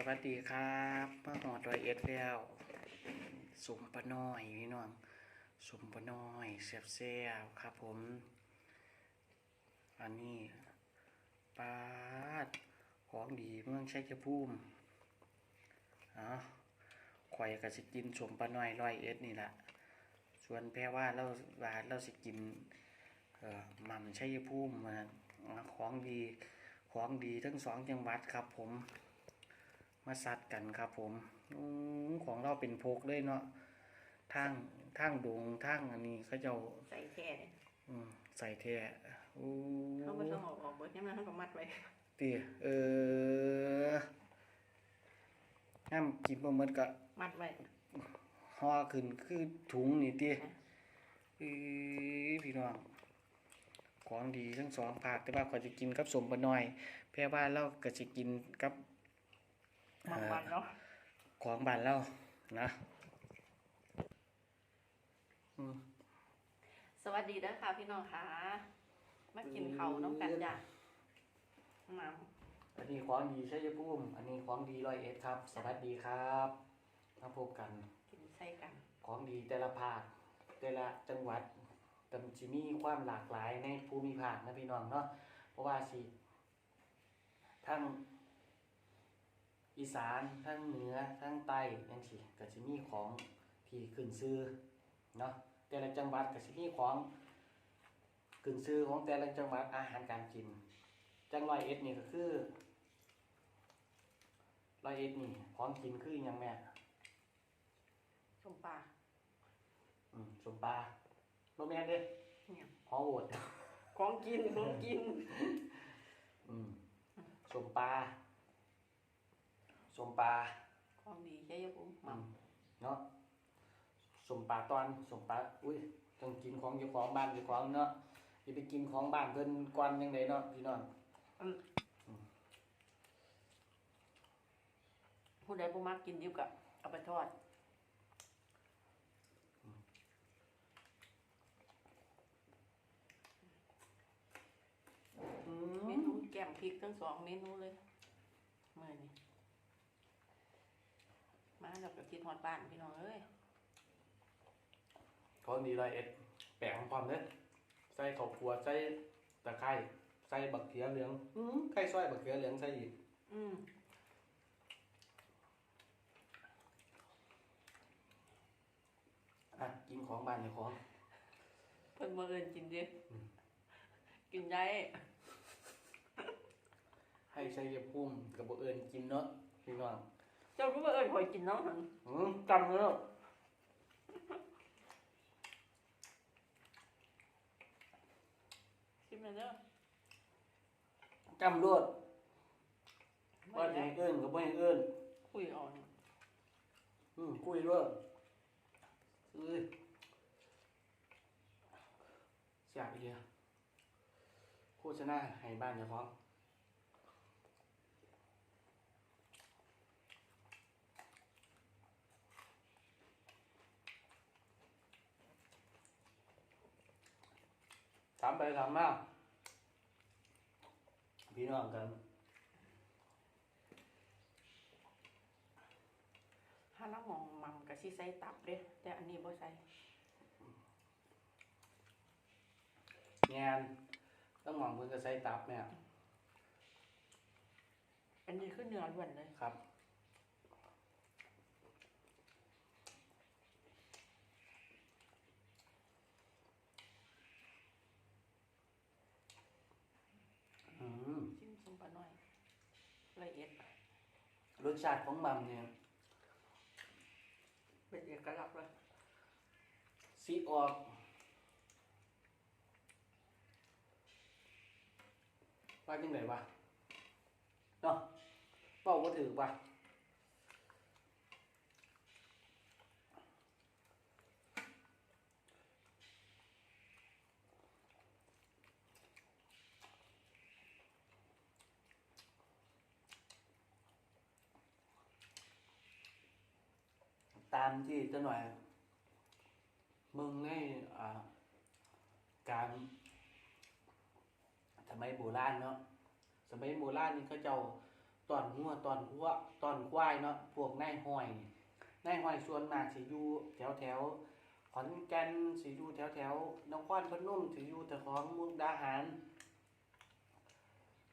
สวัสดีครับมาหอดรอยเอ็ดแล้วสมปะน้อยพี่น้องสมปะน้อยเสียบเสียบครับผม อันนี้ปลาดของดีเมืองชัยภูมิอ๋อข่อยก็สิกินสมปะน้อยรอยเอ็ดนี่แหละส่วนแพ่ว่าเราว่าเราสิกินเอ่อหม่ำชัยภูมิมาของดีของดีทั้งสองจังหวัดครับผม มาสัดกันครับ ผมออของเราเป็นพกเลยเนาะทางทางดงทางอันนี้เขาเจ้าใส่แค่เนี่ยอืมใส่แท้อู้เขาไม่ต้องออกออกเบิดยังไงเขาก็มัดไว้ตีเออน้ำกินบ่หมดก็มัดไว้ห่อขึ้นคือถุงนี่ติเอ้ยพี่น้องของดีทั้งสองภาคแต่ว่าก็จะกินกับสมปะน้อย แพ่ว่าเราก็จะกินกับ บางวันเนาะของบ้านเรานะอืมสวัสดีเด้อค่ะพี่น้องค่ะมากินเขาวน้องกันจ้ะมาอันนี้ของดีชัยภูมิอันนี้ของดีร้อยเอ็ดครับ สวัสดีครับมาพบกัน กินใส่กัน ของดีแต่ละภาคแต่ละจังหวัดแต่จะมีความหลากหลายในภูมิภาคนะพี่น้องเนาะเพราะว่าสิทั้ง อีสานทั้งเหนือทั้งใต้ยังสิก็จะมีของที่ขึ้นชื่อเนาะแต่ละจังหวัดก็จะมีของขึ้นชื่อของแต่ละจังหวัดอาหารการกิน จังร้อยเอ็ดนี่ก็คือร้อยเอ็ดนี่ของกินคืออหยังแม่ชมปลาอืมสมปลาโรแมนเด้เนี่ยฮอโหวดของกินของกิน อืมสมปลา สมปลาของดีใช่ยปุ๊อืมัมมเนาะสมปลาตอนสมปลาอุ้ยต้องกินของเจ้าของบ้านเจ้าของเนาะอย่าไปกินของบ้านเพิ่นก่อนยังไงเนาะพี่น้องผู้ใดผู้มักกินดิบกับเอาไปทอดอืเมมนูแกมพริกทั้งสองเมนูเลยเมื่อนี้ มาแล้วก็คิดฮอดบ้านพี่น้องเอ้ยของดีร้อยเอ็ดแปลงความเด้อใส่ข้าวคั่วใส่ตะไคร้ใส่บักเขือเหลืองอืมไข่ซอยบักเขือเหลืองใส่อีกอืมอะกินของบ้านเจ้าของ เพิ่นมาเอินกินดิกินได้ให้ใช้ยาพุ่มกับบ่เอิญกินเนาะพี่น้อง เจ้ารู้ว่าเอินข่อยกินเนาะหั่นอืมจำแล้วชิมเลยเด้อจำรวดว่าจะให้เอิญกับบ่ให้เอิญคุยเอ่อนอืมคุยรวดเอ้ยเสียอีเดียโฆษณาให้บ้านเจ้าของ ถามไปถามมาพี่น้องกันถ้าเรามองมัมก็สิใส่ตับเด้แต่อันนี้บ่ใส่งานต้องมองเพื่อนก็ใส่ตับเนี่ย อันนี้คือเนื้อล้วนเลยครับ อืม ชิมซุปปลาน้อย ละเอียดรสชาติของมัมเนี่ยเป็นเอกลักษณ์เลยซีออกว่าจังไดวะเนาะเป้าก็ถือวะ ตามที่เจะหน่อย มึงในอ่าการสมัยโบราณเนาะสมัยโบราณนี่เขาเจ้าตอนหัวตอนหัวตอนควายเนาะพวกนายห้อยนี่นายห้อยส่วนมากสิอยู่แถวแถวขอนแก่นสิอยู่แถวแถวนครพนมสิอยู่แต่ของมุกดาหาร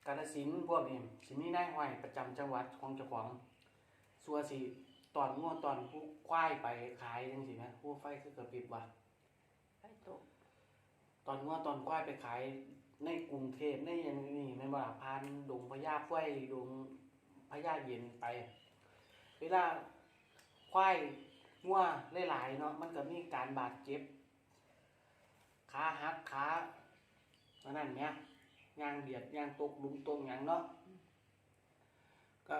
กาฬสินธุ์พวกนี้สิมีนายห้อยประจำจังหวัดของเจ้าของสัวสิ ตอนงัวตอนผู้ควายไปขายจังซี่นะผู้ไฟคือกระพริบว่ะไปตกตอนงัวตอนควายไปขายในกรุงเทพในอยังนี้แม่นบ่ล่ะพานดงพญาไฟดงพญาเย็นไป เวลาควายงัวหลายๆเนาะมันก็มีการบาดเจ็บขาหักขาอันนั้นเนี่ยยางเบียดยางตกหลุมตรงหยังเนาะก็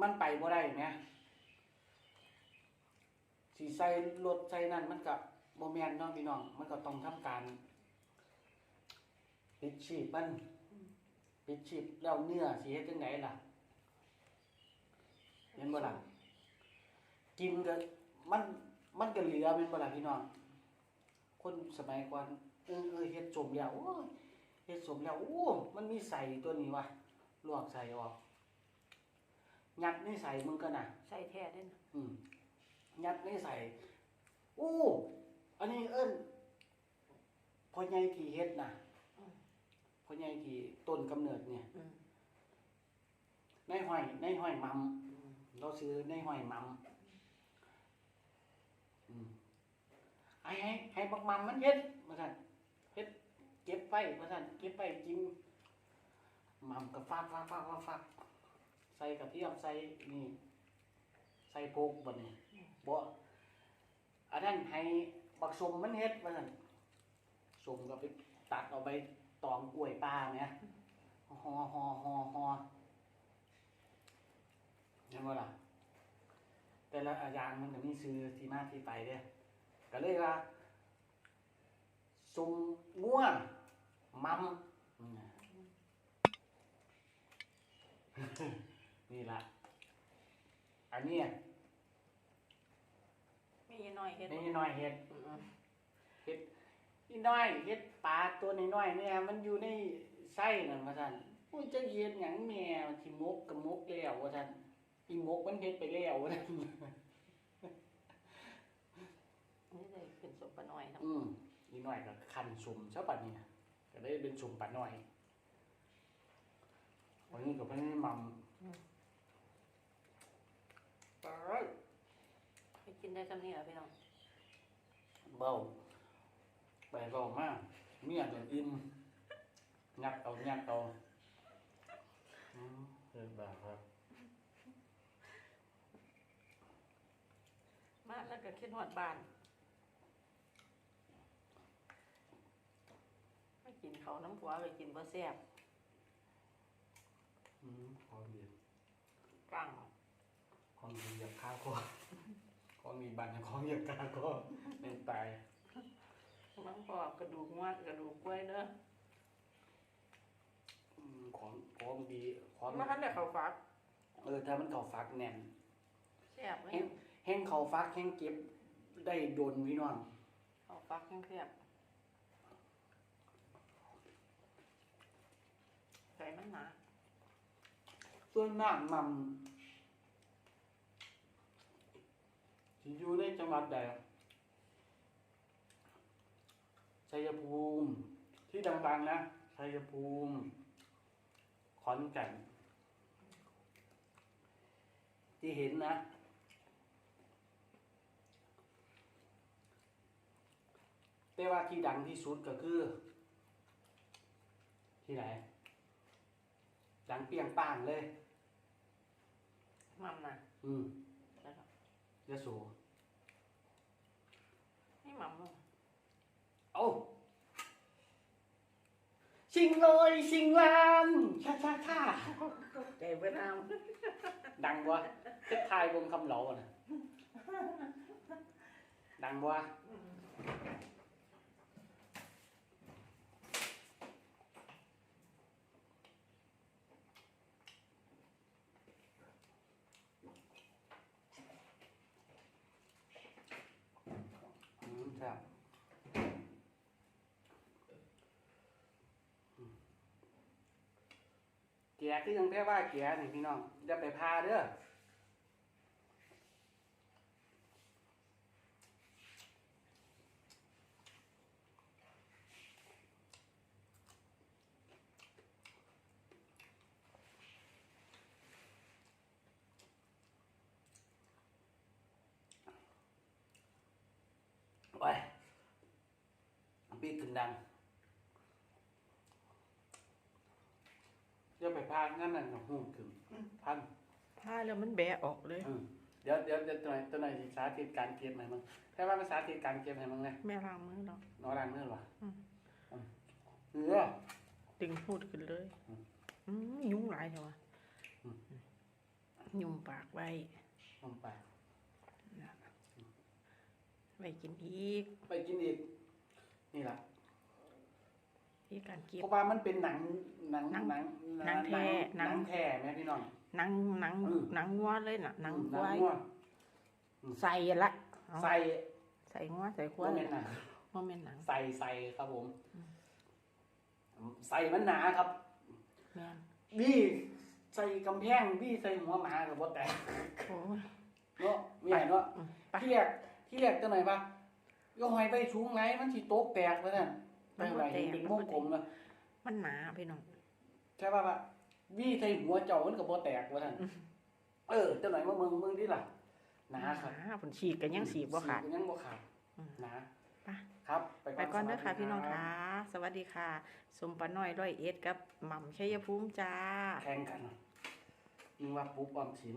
มันไปบ่ได้แหม สิใส่รถใส่นั่นมันก็บ่แม่นเนาะพี่น้อง มันก็ต้องทำการปิดชีพมันปิดชีพแล้วเนื้อสิเฮ็ดจังไดล่ะเห็นบ่ล่ะกินก็มันมันก็เหลือเป็นบ่ล่ะพี่น้องคนสมัยก่อนเออเออเฮ็ดสมแล้วโอ้ยเฮ็ดสมแล้วโอ้มันมีใส่ตัวนี้ว่ะลวกใส่ออกยัดในใส่มึงก็น่ะ ใส่แท้เด้นะอืม ยัดในใส่อู้อันนี้เอิ้นพ่อใหญ่ที่เฮ็ดน่ะอืมพ่อใหญ่ที่ต้นกำเนิดเนี่ยอืมในห้อยในห้อยมัมเราซื้อในห้อยมัมอืมไอ้ให้ให้บักมัมมันเฮ็ดมาสั่นเฮ็ดเก็บไปมาสั่นเก็บไปกินมัมกับฟากฟากฟากฟากฟากใส่กระเทียมใส่นี่ ใส่โพกบัดนี้ บ่อันนั้นให้บักสมมันเฮ็ดมาสั่นสมก็ไปตัดเอาไปตองกล้วยป้าเนี่ยหอหอหอห่อเห็นบ่ล่ะแต่ละอย่างมันก็มีซื้อที่มาที่ไปเด้ก็เลยว่าซุมงัวมัมนี่ล่ะอันนี้ น้อยเฮ็ดนี่น้อยเฮ็ดอืมนี่น้อยเฮ็ดปลาตัวน้อยๆเนี่ยมันอยู่ในไส้นั่นว่าซั่นโอ้ยจะเฮ็ดหยังแม่ที่มกกับมกแล้วว่าซั่นอีมกมันเฮ็ดไปแล้วว่าซั่นนี่เลยเป็นสมปะน้อยนะอืมอีน้อยก็คันสุ่มซะปัดนี้ก็ได้เป็นสุ่มปัดน้อยวันนี้ก็เพิ่นให้มัมไป ไปกิ นได้จำนี้เหรอพี่น้องเบาไปเบามากเมียจนอิ่มงัดเอางัดเอาอืมเออแบบครับมาแล้วก็คิดฮอดบ้านไม่กินเขาวน้ำผัวก็กินบ่แซ่บอืมของดีกลางของดีอยากฆ่าก็ ของมีบันของอยากฆ่าก็เป็นตายน้ำพอกระดูกงวดกระดูกกล้วยเด้ออืมของของดีของ มาทันได้เขาฟักเออถ้ามันเข้าฟักแน่นแซ่บไหมแห้งแห้งเขาฟักแห้งเก็บได้โดนพี่น้องเขาฟักแซ่บใส่มันหนาส่วนมากมัน สิอยู่ในจังหวัดใดชัยภูมิ ที่ดังๆนะชัยภูมิ ขอนแก่น ที่เห็นนะ แต่ว่าที่ดังที่สุดก็คือ ที่ไหน ดังเปรียงป้างเลย มันน่ะอืมแล้วก็ ยะโสให้หมัมลงเอาสิงเลยสิงลามชาชาชา ใจเวียดนาม ดังวะเทพไทยวงคำเหลาอะนะดังวะอืมครับ แก่คือยังแพ้ว่าแก่นี่พี่น้องอย่าไปพาเด้อโอ้ยปีกขึ้นดังอย่าไป พางั้นน่ะหูขึ้นพันถ้าแล้วมันแบะออกเลย อืมเดี๋ยวเดี๋ยวเดี๋ยวตัวไหนตัวไหนสิสาธิตการเก็บให้มึงแค่ว่าภาษาธิตการเก็บให้มึงไงแม่ล้างมือเนาะนอรันเมื่อหรออืมอืมเนื้อดึงพูดขึ้นเลยอืม อืมยุ่งหลายเถอะวะอืมยุ่งปากไว้ลงไปนะไว้กินอีก ไปกินอีก นี่แหละ ที่การเก็บ เพราะว่ามันเป็นหนังหนังหนังหนังหนังแท้หหนันังงแท้แม่พี่น้อง หนังหนังอืม หนังวัวเลยน่ะหนังอืมควายงัวใส่ละเอาใส่ใส่งัวใส่ควาว่ายเป็นหนังว่าเป็นหนัง ใส่ใส่ครับผมใส่มันหนาครับแม่นบี้ใส่กำแพงบี้ใส่หัวหมากับบ่แตกโอ้ย เนาะไม่ใหญ่เนาะอืมไป ที่แรกที่แรกตัวไหนปะโยหอยไปชูงไงมันสิโต๊กแตกไปนั่น ไปไหนเห็นเป็นวงกลมนะมันหนาพี่น้องใช่ป่ะปะวี่ใส่หัวเจ้ามันก็บ่แตกว่าท่านเออตัวไหนมาเมืองเมืองที่ล่ะหนาครับหนาผลฉีกกันยังสีบบ่ขาดสีกยังบ่ขาดอืมหนาไปครับไปก่อนเด้อค่ะสวัสดีพี่น้องรับค่ะ สวัสดีค่ะ สมปาน้อยร้อยเอ็ดกับหม่ำชัยภูมิจ้า แข่งกันนึงว่าปุ๊บออมสิน